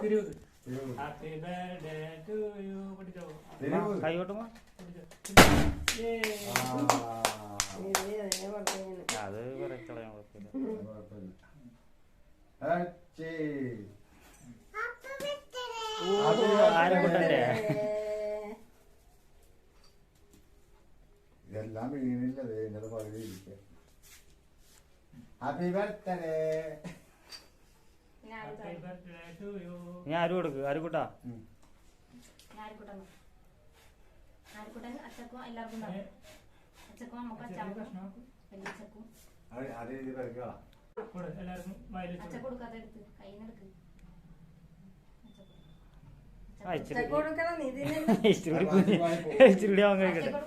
Happy birthday to U അത് കുറെ കളയാൻ ഇതെല്ലാം വീണില്ല ദേ ഇന്നലെ പകുതി happy birthday happy birthday to you ഞാൻ ആരും കൊടുക്ക്? ആരുകൂട്ടാ ആർക്കുട്ടൻ അച്ചക്കും എല്ലാവർക്കും ഉണ്ടാവും. അച്ചക്കും നമുക്ക് ചെറിയ അച്ചാക്കും കഷ്ണമാക്കും വലിയച്ചക്കും അത് അത് ഇത് പറിക്കാം കൂടെ എല്ലാവർക്കും വായിൽ വെച്ച് അച്ചക്ക് കൊടുക്ക്. കൊടുക്കാതെ എടുത്ത് എടുക്ക് ആ, ഇച്ചിരി അവൻ കഴിക്കട്ടെ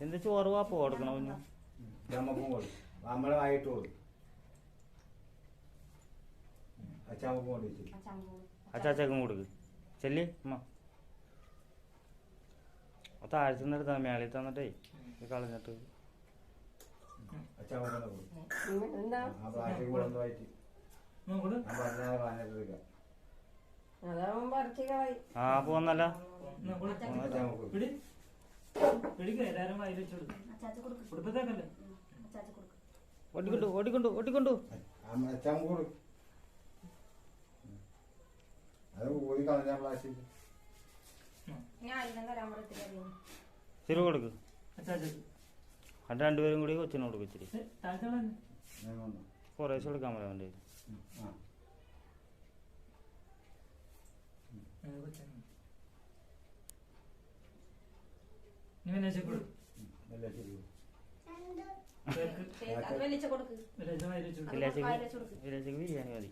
എന്ത് ചോറ് വാപ്പ കൊടുക്കണം നമ്മളെ വായിട്ട് കൊടുക്കും. അച്ചാമ്മക്കും കൊണ്ട് വെച്ചു അച്ചാച്ചക്കും കൊടുക്ക്. ചെല്ലി അമ്മ അത് നിന്ന് എടുത്താ മേളിൽ തന്നിട്ടേ ഇത് കളഞ്ഞിട്ട്. ആ പോന്നല്ല ഓടിക്കൊണ്ടു ഓടിക്കൊണ്ടു ഓടിക്കൊണ്ടു. അച്ചാമ്മ കൊടുക്കും. തരാൻ പറയത്തില്ല ചിരി കൊടുക്ക്. അത് രണ്ടുപേരും കൂടി കൊച്ചിന് കൊടുക്കും ഇച്ചിരി. കുറേശ്ശെ കൊടുക്കാൻ പറയാം അവന്റെ ആ. നീ വെല്ലേച്ച കൊടുക്കും. നല്ല ശരി അത് വലിച്ച കൊടുക്ക്. വെല്ലേച്ച വായിൽ വെച്ച് കൊടുക്കും. അത് വായിൽ വെച്ച് കൊടുക്ക്. വില്ലേജ് ബിരിയാണി മതി.